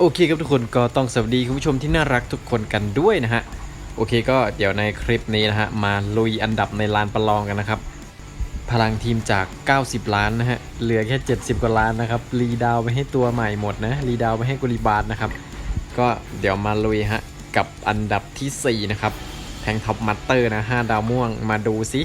โอเคครับทุกคนก็ต้องสวัสดีคุณผู้ชมที่น่ารักทุกคนกันด้วยนะฮะ โอเคก็เดี๋ยวในคลิปนี้นะฮะ มาลุยอันดับในลานประลองกันนะครับ พลังทีมจาก 90 ล้านนะฮะ เหลือแค่ 70 กว่าล้านนะครับ รีดาวไปให้ตัวใหม่หมดนะ รีดาวไปให้กุลิบาร์นะครับ ก็เดี๋ยวมาลุยฮะ กับอันดับทีสี่ 4 นะครับแทงท็อปมัตเตอร์นะ 5 ดาวม่วงมาดูซิ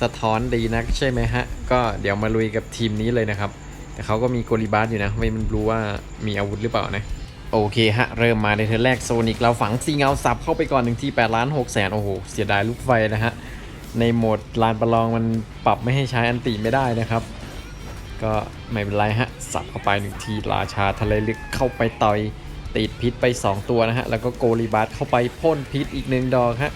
สะท้อนดีนักใช่ไหมฮะ ก็เดี๋ยวมาลุยกับทีมนี้เลยนะครับ แต่เขาก็มีโกลิบาร์อยู่นะไม่มันรู้ว่ามีอาวุธหรือเปล่านะ โอเคฮะ เริ่มมาในเทอร์แรกโซนิกเราฝังซีเงาสับเข้าไปก่อนหนึ่งที8ล้าน6แสนโอ้โห เสียดายลูกไฟนะฮะ ในโหมดลานประลองมันปรับไม่ให้ใช้อันติไม่ได้นะครับ ก็ไม่เป็นไรฮะ สับเข้าไปหนึ่งทีราชาทะเลลึกเข้าไปต่อยติดพิษไป 2 ตัวนะฮะ แล้วก็โกลิบาร์เข้าไปพ่นพิษอีกหนึ่งดอกฮะ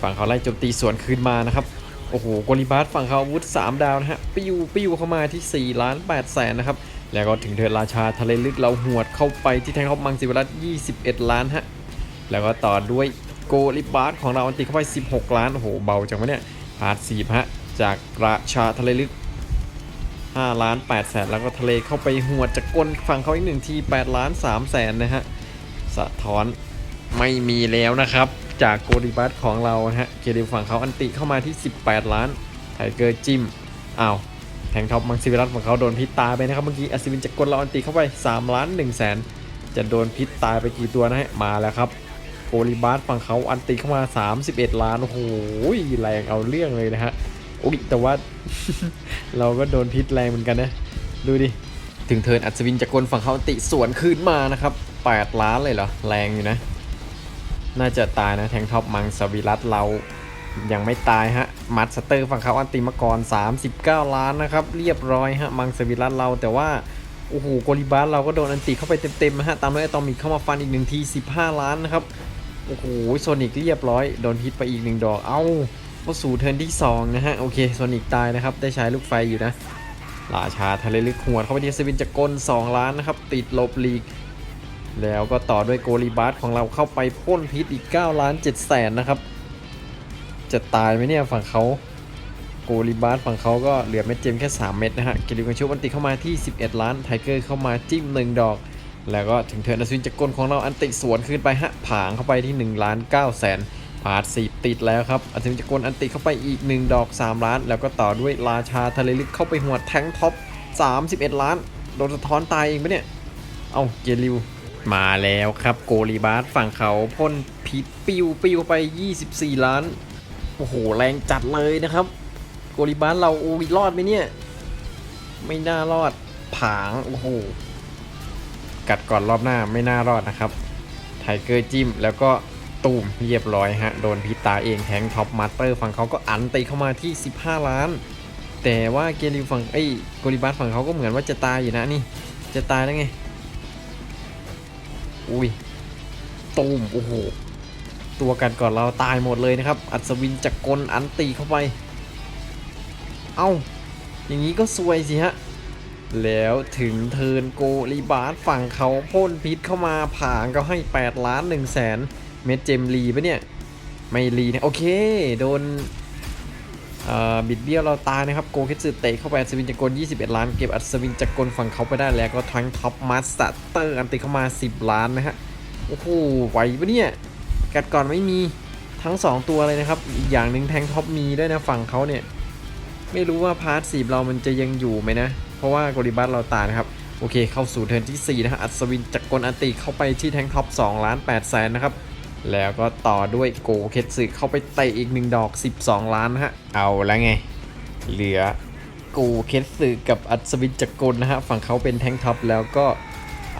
ฝั่งเขาไล่โจมตีสวนคืนมานะครับโอ้โหโกลิบาร์ฝั่งเขาอาวุธ 3 ดาวนะฮะปิ้วปิ้วเข้ามาที่4ล้าน8แสนนะครับ แล้วก็ถึงเทิร์นราชาทะเลลึกเราหวดเข้าไปที่แทงท็อปมังสิวรัต21 ล้านฮะ แล้วก็ต่อด้วยโกลิบาร์ของเราอันตีเข้าไป 16 ล้าน โอ้โห เบาจังวะเนี่ยพาร์ทสีฮะ จากราชาทะเลลึก 5 ล้าน8แสนแล้วก็ทะเลเข้าไปหวดจากก้นฝั่งเขาอีกหนึ่งที 8 ล้าน3แสนนะฮะ สะท้อนไม่มีแล้วนะครับ จากโกลิบัสของเราฮะ เกดิฝั่งเขาอันติเข้ามาที่ 18 ล้านไทเกอร์จิมอ้าว แทงท็อปมังสิวิรัตของเขาโดนพิษตายไปนะครับเมื่อกี้อัศวินจะกลเราอันติเข้าไป3ล้าน1แสนจะโดนพิษตายไปกี่ตัวนะฮะมาแล้วครับโกลิบัสฝั่งเขาอันติเข้ามา 31 ล้านโอ้โหแรงเอาเรื่องเลยนะฮะโอ้ยแต่ว่าเราก็โดนพิษแรงเหมือนกันนะ ดูดิ ถึงเทินอัศวินจะกลฝั่งเขาอันติสวนคืนมานะครับ 8 ล้านเลยเหรอ แรงอยู่นะ น่าจะตายนะแทงท็อปมังสวิรัตเรายังไม่ตายฮะ มัดสเตอร์ฝั่งเขาอันติมาก่อน 39 ล้านนะครับ เรียบร้อยฮะ มังสวิรัตเราแต่ว่าโอ้โหโกลิบาสเราก็โดนอันติเข้าไปเต็มๆนะฮะ ตามด้วยอะตอมิกเข้ามาฟันอีกหนึ่งที 15 ล้านนะครับ โอ้โหโซนิกเรียบร้อย โดนพิษไปอีกหนึ่งดอก เอ้าก็สู่เทิร์นที่ 2 นะฮะ โอเคโซนิกตายนะครับ ได้ใช้ลูกไฟอยู่นะราชาทะเลลึกหัวเข้าไปที่สวินจะกล2ล้านนะครับ ติดลบลีก แล้วก็ต่อด้วยโกลิบาสของเราเข้าไปพ่นพิษอีก 9 ล้าน7แสนนะครับ จะตายไหมเนี่ยฝั่งเขาโกลิบาสฝั่งเขาก็เหลือเม็ดเจมแค่ 3 เม็ดนะฮะกิลิกันชุบอันติเข้ามาที่ 11 ล้านไทเกอร์เข้ามาจิ้ม 1 ดอก แล้วก็ถึงเทิร์นอสวินจะกลของเราอันติสวนขึ้นไปฮะผางเข้าไปที่ 1 ล้าน9แสนพาดสีติดแล้วครับอัศวินจะกลอันติเข้าไปอีก 1 ดอก 3 ล้าน แล้วก็ต่อด้วยราชาทะเลลึกเข้าไปหัวแทงท็อป 31 ล้านโดนสะท้อนตายเองปะเนี่ยเอาเกลิวมาแล้วครับโกลิบาสฝั่งเขาพ่นพิษปิวปิวไป 24 ล้าน โอ้โห แรงจัดเลยนะครับ โกลิบาสเราโอ้ยรอดไหมเนี่ย ไม่น่ารอด ผาง โอ้โห กัดก่อนรอบหน้าไม่น่ารอดนะครับ ไทเกอร์จิ้ม แล้วก็ตูมเรียบร้อยฮะ โดนพิตาเองแทงท็อปมาสเตอร์ฝั่งเขาก็อันตีเข้ามาที่ 15 ล้าน แต่ว่าเกลิวฝั่งไอ้โกลิบาสฝั่งเขาก็เหมือนว่าจะตายอยู่นะนี่ จะตายแล้วไง อุ้ยตูม โอ้โห ตัวกันก่อนเราตายหมดเลยนะครับ อัศวินจักรกลอันตีเข้าไป เอ้า อย่างนี้ก็ซวยสิฮะ แล้วถึงเทินโกลีบาสฝั่งเขาพ่นพิษเข้ามาผางก็ให้ 8 ล้าน1แสนเม็ดเจมลีปะเนี่ย ไม่ลีนะ โอเค โดนบิดเบี้ยวเราตายนะครับ โกเคสึเตะเข้าไปอัศวินจักรกล21 ล้านเก็บอัศวินจักรกลฝั่งเขาไปได้แล้วก็ทั้งท็อปมาสเตอร์อันติเข้ามา 10 ล้านนะฮะ โอ้โหไหวปะเนี่ย กัดก่อนไม่มีทั้ง 2 ตัวเลยนะครับ อีกอย่างหนึ่งแทงท็อปมีด้วยนะฝั่งเขาเนี่ย ไม่รู้ว่าพาร์ทสีเรามันจะยังอยู่ไหมนะ เพราะว่าโกลิบัสเราตานะครับ โอเคเข้าสู่เทิร์นที่ 4 นะฮะอัศวินจักรกลอันติเข้าไปที่แทงท็อป2ล้าน8แสนนะครับแล้วก็ต่อด้วยโกเคสึเข้าไปเตะอีกหนึ่งดอก 12 ล้านนะฮะ เอาแล้วไง เหลือโกเคสึกับอัศวินจักรกลนะฮะ ฝั่งเขาเป็นแทงท็อปแล้วก็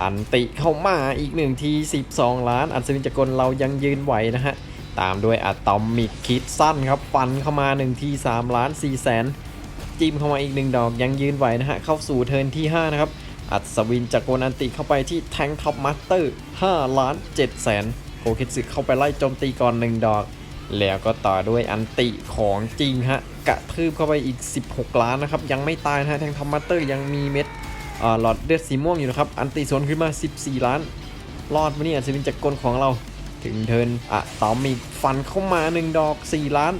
อันติเข้ามาอีกหนึ่งที 12 ล้าน อัศวินจักรกลเรายังยืนไหวนะฮะ ตามด้วยอะตอมิกคิดสั้นครับ ฟันเข้ามา1ที3ล้าน4แสนจิ้มเข้ามาอีกหนึ่งดอกยังยืนไหวนะฮะ เข้าสู่เทิร์นที่ 5 นะครับ อัศวินจักรกลอันติเข้าไปที่แทงท็อปมาสเตอร์5ล้าน7แสนโกเคสึเข้าไปไล่โจมตีก่อน 1 ดอก แล้วก็ต่อด้วยอันติของจริงฮะกระทืบเข้าไปอีก 16 ล้านนะครับ ยังไม่ตายนะฮะแทงท็อปมาสเตอร์ยังมีเม็ด หลอดเลือดสีม่วงอยู่นะครับ อันติสวนขึ้นมา 14 ล้าน รอดมาเนี่ยอัศวินจักรกลของเรา ถึงเทินอะตอมมีฟันเข้ามา 1 ดอก 4 ล้าน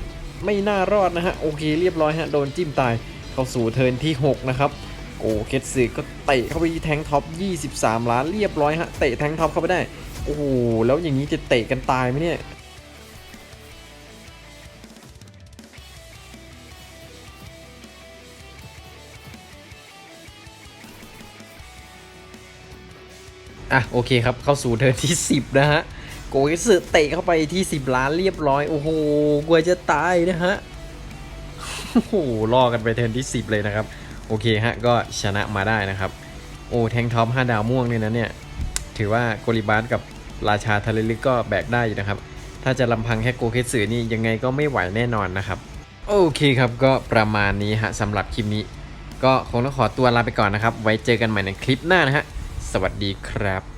ไม่น่ารอดนะฮะ โอเคเรียบร้อยฮะ โดนจิ้มตาย เข้าสู่เทินที่ 6 นะครับ โกเคสสึก็เตะเข้าไปที่แทงท็อป 23 ล้าน เรียบร้อยฮะ เตะแทงท็อปเข้าไปได้ โอ้โห แล้วอย่างนี้จะเตะกันตายไหมเนี่ย อะโอเคครับเข้าสู่เทิร์นที่ 10 นะฮะโกเคสสึเตะเข้าไปที่ 10 ล้านเรียบร้อย โอ้โหกลัวจะตายนะฮะโอ้โหล่อกันไปเทิร์นที่ 10 เลยนะครับ โอเคฮะก็ชนะมาได้นะครับ โอ้แทงท็อป5ดาวม่วงเนี่ยนะเนี่ย ถือว่าโกลิบาสกับราชาทะเลลึกก็แบกได้อยู่นะครับ ถ้าจะลำพังแค่โกเคสึนี่ยังไงก็ไม่ไหวแน่นอนนะครับ โอเคครับก็ประมาณนี้ฮะสำหรับคลิปนี้ ก็คงต้องขอตัวลาไปก่อนนะครับ ไว้เจอกันใหม่ในคลิปหน้านะฮะ วัสดีครับ